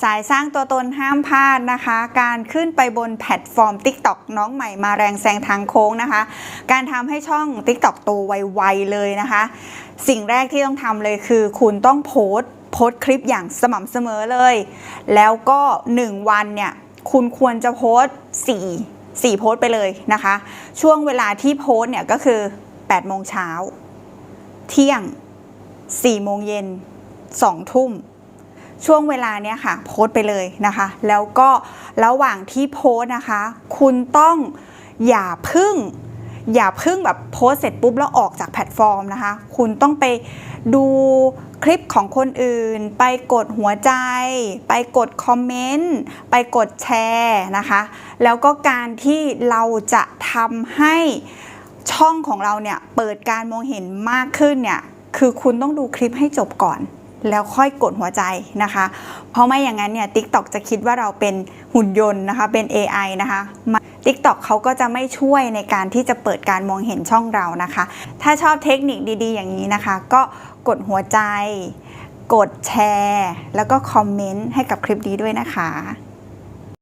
สายสร้างตัวตนห้ามพลาดนะคะ การขึ้นไปบนแพลตฟอร์ม TikTok น้องใหม่มาแรงแซงทางโค้งนะคะ การทำให้ช่อง TikTok โตไวๆเลยนะคะ สิ่งแรกที่ต้องทำเลยคือ คุณต้องโพสต์โพสต์คลิปอย่างสม่ำเสมอเลย แล้วก็ 1 วันเนี่ยคุณควรจะโพสต์4 4โพสต์ไปเลยนะคะ ช่วงเวลาที่โพสต์เนี่ยก็คือ8โมงเช้า เที่ยง4โมงเย็น2ทุ่ม ช่วงเวลาเนี้ยค่ะโพสต์ไปเลยนะคะ แล้วก็ระหว่างที่โพสต์นะคะ คุณต้องอย่าพึ่ง อย่าพึ่งแบบโพสเสร็จปุ๊บแล้วออกจากแพลตฟอร์มนะคะ คุณต้องไปดูคลิปของคนอื่น ไปกดหัวใจ ไปกดคอมเมนต์ ไปกดแชร์นะคะ แล้วก็การที่เราจะทำให้ช่องของเราเนี่ยเปิดการมองเห็นมากขึ้นเนี่ยคือคุณต้องดูคลิปให้จบก่อน แล้วค่อยกดหัวใจนะคะ เพราะไม่อย่างนั้นเนี่ย TikTok จะคิดว่าเราเป็นหุ่นยนต์นะคะ เป็น AI นะคะ TikTok เขาก็จะไม่ช่วยในการที่จะเปิดการมองเห็นช่องเรานะคะ ถ้าชอบเทคนิคดีๆ อย่างนี้นะคะ ก็กดหัวใจ กดแชร์ แล้วก็คอมเมนต์ให้กับคลิปนี้ด้วยนะคะ